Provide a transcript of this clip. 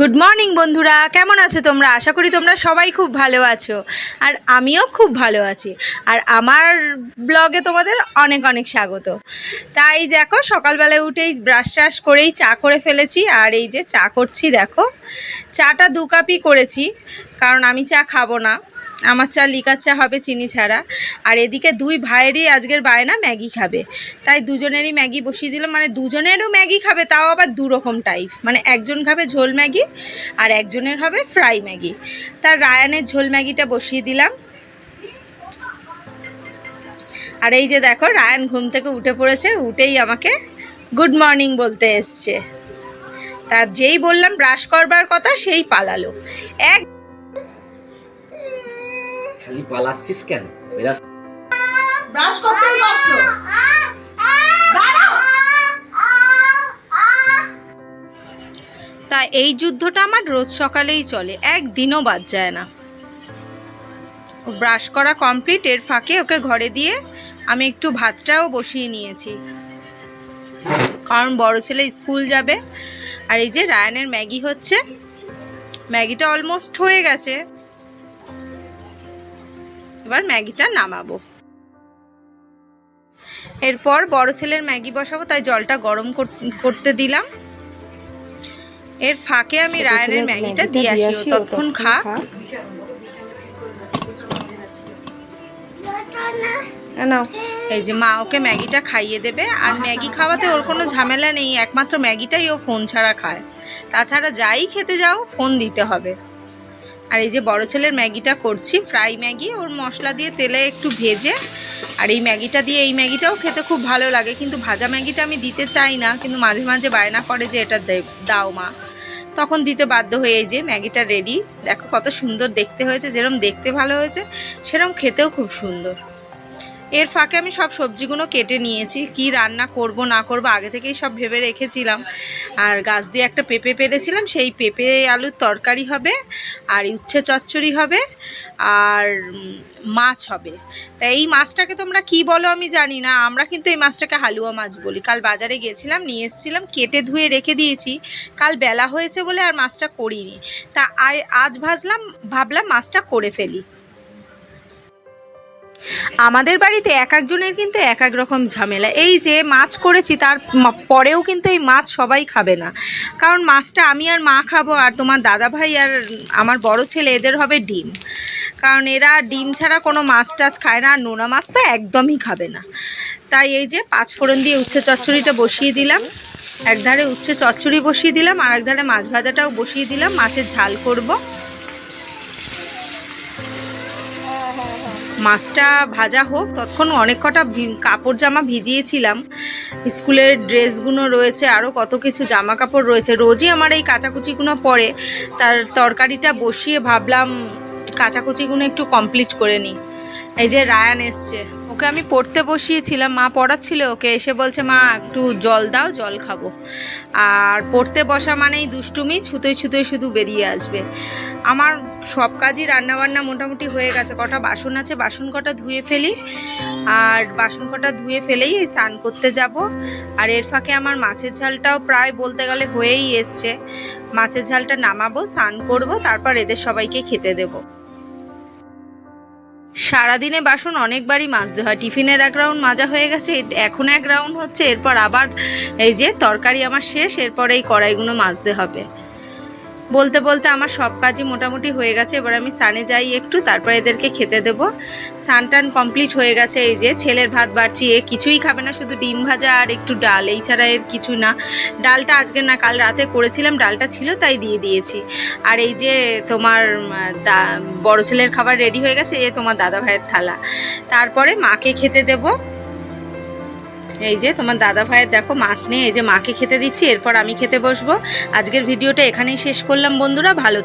Good morning বন্ধুরা। কেমন আছো তোমরা? আশা করি তোমরা সবাই খুব ভালো আছো। আর আমিও খুব ভালো আছি। আর আমার ব্লগে তোমাদের অনেক অনেক স্বাগত। তাই দেখো সকালবেলায় উঠেই ব্রাশ ট্রাশ করেই চা করে ফেলেছি। আর এই যে চা করছি, দেখো। চাটা দু কাপই করেছি। কারণ আমি চা খাব না। আমার চা লিকার চা হবে চিনি ছাড়া। আর এদিকে দুই ভাইয়েরই আজকের বায়না ম্যাগি খাবে। তাই দুজনেরই ম্যাগি বসিয়ে দিলাম। মানে দুজনেরও ম্যাগি খাবে, তাও আবার দু রকম টাইপ মানে একজন খাবে ঝোল ম্যাগি আর একজনের হবে ফ্রাই ম্যাগি। তার রায়ানের ঝোল ম্যাগিটা বসিয়ে দিলাম। আর এই যে দেখো, রায়ান ঘুম থেকে উঠে পড়েছে, উঠেই আমাকে গুড মর্নিং বলতে এসছে। তার যেই বললাম ব্রাশ করবার কথা, সেই পালালো। এক পালাচ্ছিস কেন? ব্রাশ কষ্ট তা এই যুদ্ধটা আমার রোজ সকালেই চলে একদিনও বাদ যায় না। ব্রাশ করা কমপ্লিট এর ফাঁকে ওকে ঘরে দিয়ে আমি একটু ভাতটাও বসিয়ে নিয়েছি। কারণ বড় ছেলে স্কুল যাবে আর এই যে রায়ানের ম্যাগি হচ্ছে ম্যাগিটা অলমোস্ট হয়ে গেছে। এবার ম্যাগিটা নামাবো। এরপর বড় ছেলের ম্যাগি বসাবো তাই জলটা গরম কর- করতে দিলাম। এর ফাঁকে আমি রায়ানের ম্যাগিটা দিয়ে আসি ততক্ষণ খাক। নাও। এই যে মা ওকে ম্যাগিটা খাইয়ে দেবে আর ম্যাগি খাওয়াতে ওর কোনো ঝামেলা নেই একমাত্র ম্যাগিটাই ও ফোন ছাড়া খায়। তাছাড়া যাই খেতে যাও ফোন দিতে হবে। আর এই যে বড় ছেলের ম্যাগিটা করছি, ফ্রাই ম্যাগি, ওর মশলা দিয়ে তেলে একটু ভেজে, আর এই ম্যাগিটা দিয়ে এই ম্যাগিটাও খেতে খুব ভালো লাগে, কিন্তু ভাজা ম্যাগিটা আমি দিতে চাই না, কিন্তু মাঝে মাঝে বায়না করে যে এটা দাও মা। তখন দিতে বাধ্য হয়ে এই যে ম্যাগিটা রেডি দেখো কত সুন্দর দেখতে হয়েছে, যেরম দেখতে ভালো হয়েছে, সেরম খেতেও খুব সুন্দর। এর ফাঁকে আমি সব সবজিগুলো কেটে নিয়েছি, কি রান্না করব, না করব, আগে থেকেই সব ভেবে রেখেছিলাম। আর গাছ দিয়ে একটা পেঁপে পেরেছিলাম, সেই পেঁপে আলুর তরকারি হবে, আর উচ্ছে চচ্চড়ি হবে, আর মাছ হবে। তা এই মাছটাকে তোমরা কি বলো আমি জানি না, আমরা কিন্তু এই মাছটাকে হালুয়া মাছ বলি। কাল বাজারে গেছিলাম, নিয়ে এসেছিলাম, কেটে ধুয়ে রেখে দিয়েছি। কাল বেলা হয়েছে বলে আর মাছটা করিনি। তা আজ ভাজলাম, ভাবলাম মাছটা করে ফেলি। আমাদের বাড়িতে এক একজনের কিন্তু এক এক রকম ঝামেলা। এই যে মাছ করেছি, তার পরেও কিন্তু এই মাছ সবাই খাবে না। কারণ মাছটা আমি আর মা খাব আর তোমার দাদা ভাই আর আমার বড় ছেলে, এদের হবে ডিম। কারণ এরা ডিম ছাড়া কোনো মাছ টাছ খায় না, আর নোনা মাছ তো একদমই খাবে না। তাই এই যে পাঁচ ফোড়ন দিয়ে উচ্ছে চচ্চড়িটা বসিয়ে দিলাম। এক ধারে উচ্ছে চচ্চড়ি বসিয়ে দিলাম আর এক ধারে মাছ ভাজাটাও বসিয়ে দিলাম। মাছের ঝাল করব। মাছটা ভাজা হোক ততক্ষণ অনেক কটা কাপড় জামা ভিজিয়েছিলাম। স্কুলের ড্রেসগুলো রয়েছে আরও কত কিছু জামা কাপড় রয়েছে। রোজই আমার এই কাঁচাকুচিগুলো পরে, তার তরকারিটা বসিয়ে ভাবলাম কাঁচাকুচিগুলো একটু কমপ্লিট করে নিই। এই যে রায়ান এসছে। ওকে আমি পড়তে বসিয়েছিলাম, মা পড়াচ্ছিল, ওকে এসে বলছে, মা, একটু জল দাও, জল খাব। আর পড়তে বসা মানেই দুষ্টুমি, ছুতোই ছুতোই শুধু বেরিয়ে আসবে। আমার সব কাজই রান্নাবান্না মোটামুটি হয়ে গেছে। কটা বাসন আছে, বাসন কটা ধুয়ে ফেলি। আর বাসন কটা ধুয়ে ফেলেই স্নান করতে যাব। আর এর ফাঁকে আমার মাছের ঝালটাও প্রায় বলতে গেলে হয়েই এসছে। মাছের ঝালটা নামাবো, স্নান করব, তারপর এদের সবাইকে খেতে দেবো। সারাদিনে বাসন অনেকবারই মাজতে হয়। টিফিনের এক রাউন্ড মাজা হয়ে গেছে, এখন এক রাউন্ড হচ্ছে, এরপর আবার এই যে তরকারি আমার শেষ, এরপর এই কড়াইগুলো মাজতে হবে। বলতে বলতে আমার সব কাজই মোটামুটি হয়ে গেছে। এবার আমি সানে যাই একটু, তারপর এদেরকে খেতে দেবো। সান টান কমপ্লিট হয়ে গেছে, এই যে ছেলের ভাত বাড়ছি, এ কিছুই খাবে না, শুধু ডিম ভাজা আর একটু ডাল, এই ছাড়া এর কিছু না। ডালটা আজকে না, কাল রাতে করেছিলাম, ডালটা ছিল, তাই দিয়ে দিয়েছি। আর এই যে তোমার বড় ছেলের খাবার রেডি হয়ে গেছে, এ তোমার দাদা ভাইয়ের থালা। তারপরে মাকে খেতে দেবো। এই যে তোমার দাদা ভাইয়ের দেখো মাছ নিয়ে এই যে মাকে খেতে দিচ্ছি, এরপর আমি খেতে বসবো। আজকের ভিডিওটা এখানেই শেষ করলাম বন্ধুরা, ভালো